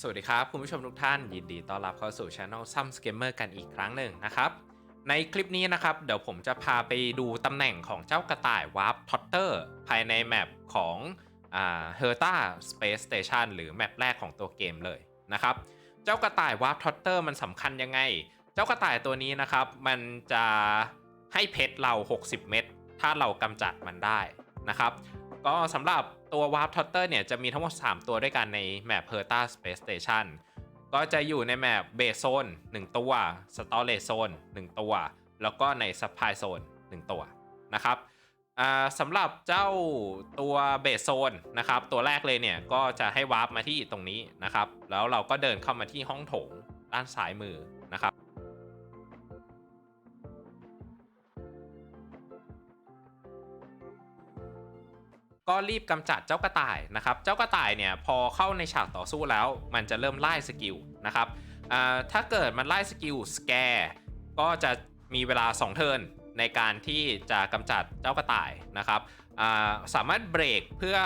สวัสดีครับ คุณผู้ชมทุกท่าน ยินดีต้อนรับเข้าสู่ช anel ซัมสเกมเมอร์กันอีกครั้งหนึ่งนะครับ ในคลิปนี้นะครับ เดี๋ยวผมจะพาไปดูตำแหน่งของเจ้ากระต่ายวาร์ปทอตเตอร์ภายในแมปของเฮอร์ตาสเปซสเตชันหรือแมปแรกของตัวเกมเลยนะครับ เจ้ากระต่ายวาร์ปทอตเตอร์มันสำคัญยังไง เจ้ากระต่ายตัวนี้นะครับ มันจะให้เพชรเรา 60 เม็ดถ้าเรากำจัดมันได้นะครับ ก็สำหรับ ตัว Warp Totter เนี่ยจะมีทั้งหมด 3 ตัวด้วยกันในแมป p e r t a Space Station ก็จะอยู่ในแมป Base Zone 1ตัว Storage Zone 1ตัว แล้วก็ใน Supply Zone 1ตัวนะครับสำหรับเจ้าตัว Base Zone นะครับ ตัวแรกเลยเนี่ยก็จะให้วาร์ปมาที่ตรงนี้นะครับ แล้วเราก็เดินเข้ามาที่ห้องโถงด้านซ้ายมือ ก็รีบกำจัดเจ้ากระต่ายนะครับ เจ้ากระต่ายเนี่ยพอเข้าในฉากต่อสู้แล้ว มันจะเริ่มไล่สกิลนะครับถ้าเกิดมันไล่สกิลสแกร์ก็จะมีเวลา 2 เทิร์นในการที่จะกำจัดเจ้ากระต่ายนะครับสามารถเบรกเพื่อ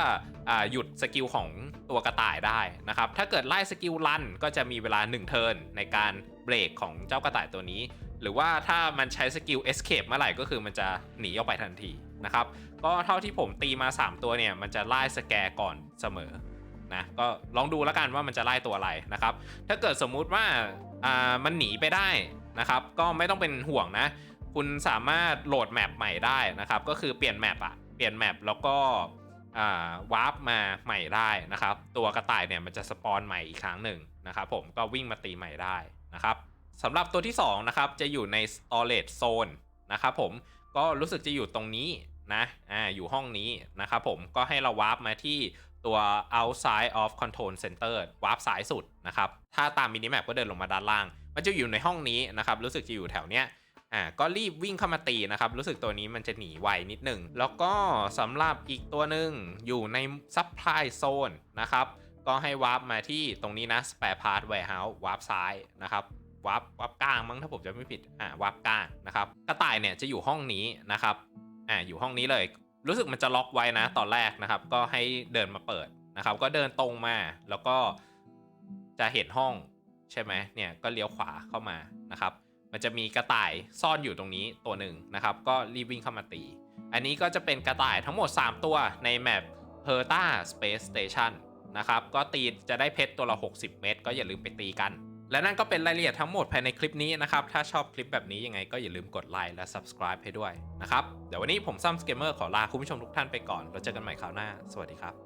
อหยุดสกิลของตัวกระต่ายได้นะครับ ถ้าเกิดไล่สกิลลันก็จะมีเวลา 1 เทิร์นในการเบรกของเจ้ากระต่ายตัวนี้ หรือว่าถ้ามันใช้สกิล escape เมื่อไหร่ก็คือมันจะหนีออกไปทันทีนะครับ ก็เท่าที่ผมตีมา 3 ตัวเนี่ย มันจะไล่สแกร์ก่อนเสมอนะก็ลองดูแล้วกันว่ามันจะไล่ตัวอะไรนะครับ ถ้าเกิดสมมุติว่าอ่ามันหนีไปได้นะครับ ก็ไม่ต้องเป็นห่วงนะ คุณสามารถโหลดแมปใหม่ได้นะครับ ก็คือเปลี่ยนแมปอะเปลี่ยนแมปแล้วก็อ่าวาร์ปมาใหม่ได้นะครับ ตัวกระต่ายเนี่ยมันจะสปอนใหม่อีกครั้งหนึ่งนะครับ ผมก็วิ่งมาตีใหม่ได้นะครับ สำหรับตัวที่ 2 นะครับ จะอยู่ใน storage zone นะครับผมก็รู้สึกจะอยู่ตรงนี้นะอ่าอยู่ห้องนี้นะครับผมก็ให้เราวาร์ปมาที่ตัว outside of control center วาร์ปซ้ายสุดนะครับ ถ้าตามมินิแมปก็เดินลงมาด้านล่าง มันจะอยู่ในห้องนี้นะครับ รู้สึกจะอยู่แถวเนี้ยอ่าก็รีบวิ่งเข้ามาตีนะครับ รู้สึกตัวนี้มันจะหนีไวนิดหนึ่ง แล้วก็สำหรับอีกตัวหนึ่งอยู่ใน supply zone นะครับ ก็ให้วาร์ปมาที่ตรงนี้นะ spare part warehouse วาร์ปซ้ายนะครับ วาร์ปวาร์ปกลางมั้งถ้าผมจะไม่ผิดอ่าวาร์ปกลางนะครับกระต่ายเนี่ยจะอยู่ห้องนี้นะครับอ่าอยู่ห้องนี้เลย รู้สึกมันจะล็อกไว้นะตอนแรกนะครับ ก็ให้เดินมาเปิดนะครับ ก็เดินตรงมาแล้วก็จะเห็นห้องใช่ไหมเนี่ยก็เลี้ยวขวาเข้ามานะครับ มันจะมีกระต่ายซ่อนอยู่ตรงนี้ตัวหนึ่งนะครับ ก็รีบวิ่งเข้ามาตี อันนี้ก็จะเป็นกระต่ายทั้งหมด 3 ตัวในแมป p e r t a Space Station นะครับ ก็ตีจะได้เพชรตัวละ 60 เม็ดก็อย่าลืมไปตีกัน และนั่นก็เป็นรายละเอียดทั้งหมดภายในคลิปนี้นะครับ ถ้าชอบคลิปแบบนี้ยังไงก็อย่าลืมกดไลค์และ subscribe ให้ด้วยนะครับ เดี๋ยววันนี้ผมซัมสเกมเมอร์ขอลาคุณผู้ชมทุกท่านไปก่อน เราเจอกันใหม่คราวหน้า สวัสดีครับ